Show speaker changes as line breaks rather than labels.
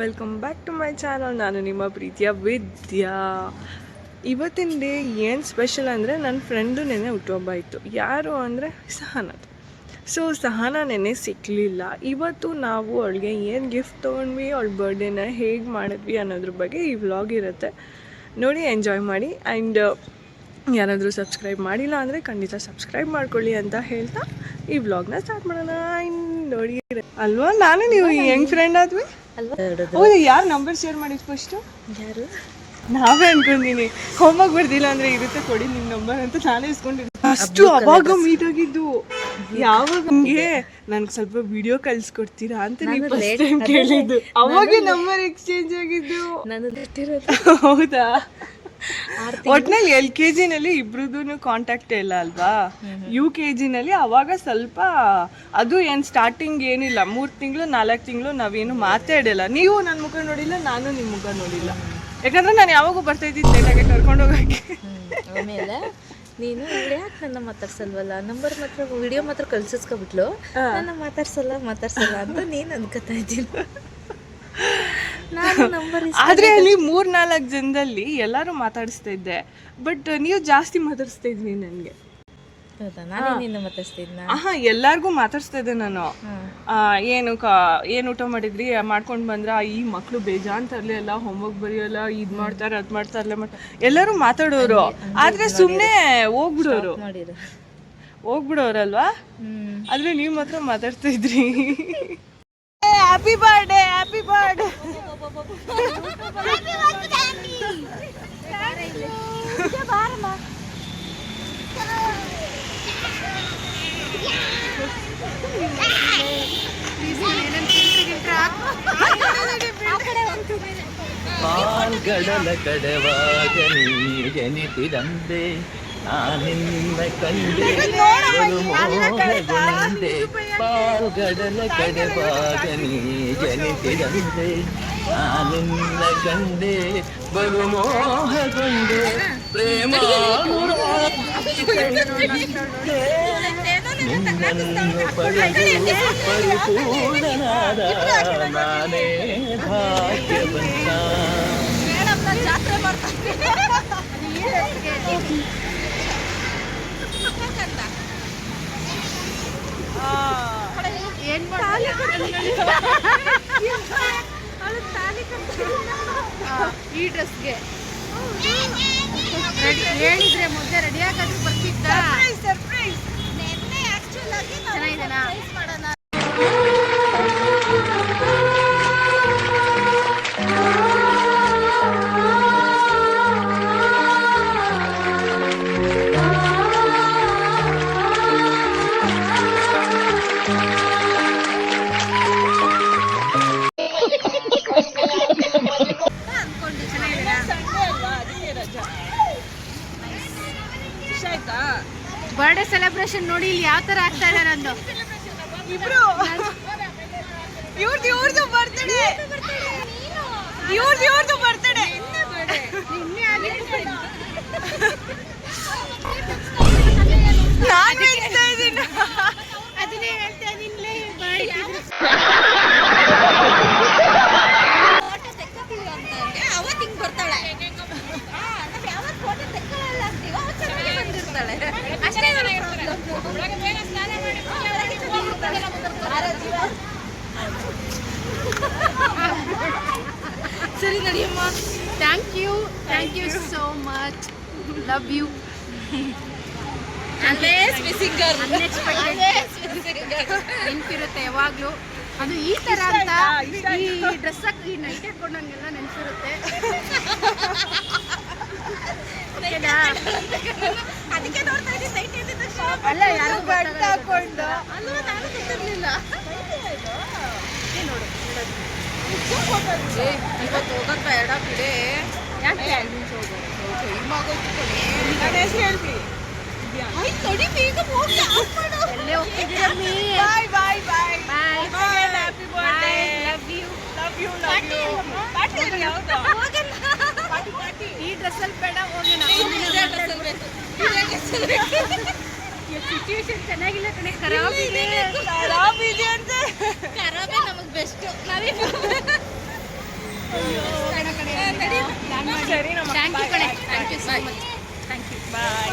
Welcome back to my channel ನಾನು ನಿಮ್ಮ ಪ್ರೀತಿಯ ವಿದ್ಯಾ. ಇವತ್ತಿನ ಡೇ ಏನು ಸ್ಪೆಷಲ್ ಅಂದರೆ ನನ್ನ ಫ್ರೆಂಡು ನೆನೆ ಹುಟ್ಟುಹಬ್ಬ ಇತ್ತು. ಯಾರು ಅಂದರೆ ಸಹನದು ಸೊ ಸಹನ ನೆನೆ ಸಿಕ್ಕಲಿಲ್ಲ ಇವತ್ತು ನಾವು ಅವಳಿಗೆ ಏನು ಗಿಫ್ಟ್ ತೊಗೊಂಡ್ವಿ ಅವಳ ಬರ್ಡೇನ ಹೇಗೆ ಮಾಡಿದ್ವಿ ಅನ್ನೋದ್ರ ಬಗ್ಗೆ ಈ ವ್ಲಾಗ್ ಇರುತ್ತೆ. ನೋಡಿ ಎಂಜಾಯ್ ಮಾಡಿ. ಆ್ಯಂಡ್ ಯಾರಾದರೂ ಸಬ್ಸ್ಕ್ರೈಬ್ ಮಾಡಿಲ್ಲ ಅಂದರೆ ಖಂಡಿತ ಸಬ್ಸ್ಕ್ರೈಬ್ ಮಾಡ್ಕೊಳ್ಳಿ ಅಂತ ಹೇಳ್ತಾ ಈ ವ್ಲಾಗ್ನ ಸ್ಟಾರ್ಟ್ ಮಾಡೋಣ. ಆ್ಯಂಡ್ ನೋಡಿ ಅಲ್ವಾ? ನಾನು ನೀವು ಹೆಂಗ್ ಫ್ರೆಂಡ್ ಆದ್ವಿ?
ಅಲ್ವಾ?
ಹೌದು ಯಾರು ನಂಬರ್ ಶೇರ್ ಮಾಡಿದ್ ಫಸ್ಟು
ಯಾರು?
ನಾವೇ ಅನ್ಕೊಂಡಿನಿ ಹೋಮ್ವರ್ಕ್ ಬರ್ದಿಲ್ಲ ಅಂದ್ರೆ ಇರುತ್ತೆ ಕೊಡಿ ನಿಮ್ ನಂಬರ್ ಅಂತ ನಾನೇ ಇಸ್ಕೊಂಡಿದ್ದೆ ಅಷ್ಟು ಅವಾಗ ಮೀಟ್ ಆಗಿದ್ದು. ಯಾವಾಗ? ನಮ್ಗೆ ನನ್ಗೆ ಸ್ವಲ್ಪ ವಿಡಿಯೋ ಕಳ್ಸ್ಕೊಡ್ತೀರಾ ಅಂತ ನೀವು ಫಸ್ಟ್ ಟೈಮ್ ಕೇಳಿದ್ದು. ಅವಾಗ ನಂಬರ್ ಎಕ್ಸ್ಚೇಂಜ್ ಆಗಿದ್ದು.
ನಾನು
ಹೌದಾ? ಒಟ್ನಲ್ಲಿ ಎಲ್ ಕೆ ಜಿನಲ್ಲಿ ಇಬ್ರದ್ದು ಕಾಂಟ್ಯಾಕ್ಟ್ ಇಲ್ಲ ಅಲ್ವಾ? ಯು ಕೆ ಜಿನಲ್ಲಿ ಅವಾಗ ಸ್ವಲ್ಪ ಅದು ಏನು ಸ್ಟಾರ್ಟಿಂಗ್ ಏನಿಲ್ಲ. ಮೂರು ತಿಂಗಳು ನಾಲ್ಕು ತಿಂಗಳು ನಾವೇನು ಮಾತಾಡಿಲ್ಲ. ನೀವು ನನ್ನ ಮುಖ ನೋಡಿಲ್ಲ ನಾನು ನಿಮ್ಮ ಮುಖ ನೋಡಿಲ್ಲ. ಯಾಕಂದ್ರೆ ನಾನು ಯಾವಾಗೂ ಬರ್ತಾ ಇದ್ದಿದ್ದು ಲೇಟಾಗೆ ಕರ್ಕೊಂಡು ಹೋಗಕ್ಕೆ.
ಆಮೇಲೆ ನೀನು ಯಾಕೆ ನನ್ನ ಮಾತಾಡ್ಸಲ್ವಲ್ಲ? ನಂಬರ್ ಮಾತ್ರ ವಿಡಿಯೋ ಮಾತ್ರ ಕಳ್ಸಿಸ್ಕೊಬಿಟ್ಲು. ನನ್ನ ಮಾತಾಡ್ಸಲ್ಲ ಮಾತಾಡ್ಸಲ್ಲ ಅಂತ ನೀನು ಅನ್ಕೋತಾ ಇದ್ದೀನಿ.
ಆದ್ರೆ ಅಲ್ಲಿ ಮೂರ್ ನಾಲ್ಕು ಜನದಲ್ಲಿ ಎಲ್ಲರೂ ಮಾತಾಡಿಸ್ತಾ ಇದ್ದೆ. ಬಟ್ ನೀವು ಜಾಸ್ತಿ ಮಾತಾಡಿಸ್ತಾ ಇದ್ವಿ ನನ್ಗೆ. ಹಾ ಎಲ್ಲಾರ್ಗೂ ಮಾತಾಡಿಸ್ತಾ ಇದ್ದೆ ನಾನು. ಆ, ಏನು ಕ ಏನು ಊಟ ಮಾಡಿದ್ರಿ? ಮಾಡ್ಕೊಂಡು ಬಂದ್ರ ಈ ಮಕ್ಕಳು ಬೇಜಾನ್ ಅಲ್ಲ ಎಲ್ಲ ಹೋಮ್ವರ್ಕ್ ಬರೆಯಲ್ಲ ಇದ್ ಮಾಡ್ತಾರೆ ಅದ್ ಮಾಡ್ತಾರಲ್ಲ ಮಾಡ್ತಾರೆ ಎಲ್ಲರೂ ಮಾತಾಡೋರು. ಆದ್ರೆ ಸುಮ್ನೆ ಹೋಗ್ಬಿಡೋರು. ಹೋಗ್ಬಿಡೋರಲ್ವಾ? ಆದ್ರೆ ನೀವು ಮಾತ್ರ ಮಾತಾಡ್ತಾ ಇದ್ರಿ. ಹ್ಯಾಪಿ ಬರ್ಡೇ ಹ್ಯಾಪಿ ಬರ್ಡೇ
ಪಾಲ್ಗಡಲ ಕಡವಾಗ ನೀ ಜನಿಸಿದಂತೆ ನಾನಿನ್ನ ಕಂಡೆ ಬಲು ಮೋಹಗೊಂಡೆ ಪಾಲ್ಗಡಲ ಕಡವಾಗ ನೀ ಜನಿಸಿದಂತೆ ನಾನಿನ್ನ ಕಂಡೆ ಬಲು ಮೋಹಗೊಂಡೆ ಪ್ರೇಮ ನಿನ್ನನ್ನು ಪಡೆದು ಪರಿಪೂರ್ಣನಾದ ನಾನೇ ಭಾಗ್ಯವಂತ
ಈ ಡ್ರೆಸ್ಗೆ ಹೇಳಿದ್ರೆ ಮೊದಲೇ ರೆಡಿ ಆಗೋದು ಬರ್ತಿದ್ದ ಚೆನ್ನಾಗಿದೆನಾ ಬರ್ಡೇ ಸೆಲೆಬ್ರೇಷನ್ ನೋಡಿ ಇಲ್ಲಿ ಯಾವ ತರ ಆಗ್ತಾ ಇದೆ ನಂದು.
ಇಬ್ರು. ಇವ್ರದ್ದು ಇವ್ರದ್ದು ಬರ್ತಡೆ ಇವ್ರದ್ದು ಇವ್ರದ್ದು ಬರ್ತಡೆ
ನಿನ್ನೆ ಆಗಿತ್ತು
ನಾನು ಹೇಳ್ತಾ ಇದ್ದೀನಿ
ಅದನ್ನೇ ಹೇಳ್ತಾ ಇದ್ದೀನಿ ಮಾಡಿದ್ರು
ಅವತ್ತು ಹಿಂಗೆ ಬರ್ತಾಳೆ ಯಾವತ್ತು ಫೋಟೋ ತೆಕ್ಕೊಳ್ಳಲ್ಲ ಅಂತೀವೋ ಅವತ್ತು ಚೆನ್ನಾಗಿ ಬಂದಿರ್ತಾಳೆ ಅಷ್ಟೇ
ಸರಿ ನಡಿಯಮ್ಮ. Thank you thank you so much love you ನೆನ್ಪಿರುತ್ತೆ ಯಾವಾಗಲೂ. ಅದು ಈ ತರ ಅಂತ ಈ ಡ್ರೆಸ್ ಹಾಕಿ ಈ ನೈಟ್ ಹಾಕೊಂಡಂಗೆಲ್ಲ ನೆನಪಿರುತ್ತೆ.
ಅದಕ್ಕೆ ನೋಡ್ತಾ ಇದ್ದೀನಿ
ಅಲ್ಲ ಯಾರು
ಹಾಕೊಂಡು.
ಅಲ್ವಾ ನಾನು ಗೊತ್ತಿರ್ಲಿಲ್ಲ ಇವತ್ತು ಹೋಗೋದ್ ಬೇಡ ಬಿಡೆ
ಯಾಕೆ
ನನ್ನ ಹೆಸರು ಹೇಳ್ತೀನಿ
ನೋಡಿ ಬೇಗ ಹೋಗಿ ಆಫ್ ಮಾಡು.
ಎಲ್ಲೇ ಹೋಗ್ತಿದ್ದೀರಮ್ಮಿ
bye bye bye.
Bye.
Happy birthday
love you
love you love you party ಯಾವ್ದು? ಪಾರ್ಟಿ ಪಾರ್ಟಿ
ಈ ಡ್ರೆಸ್ಸಲ್ಲಿ ಬೇಡ ಹೋಗೋಣ. ಸಿಚುವೇಶನ್ ಚೆನ್ನಾಗಿಲ್ಲ ಕಣೆ. ಖರಾಬ್ ಇದೆ.
ಖರಾಬ್ ಇದೆ ಅಂತ.
ಖರಾಬೇ ನಮಗೆ ಬೆಸ್ಟ್ ನಾವೇ ಸರಿ
ಥ್ಯಾಂಕ್ ಯು
ಕಣೆ.
Thank you so much thank you bye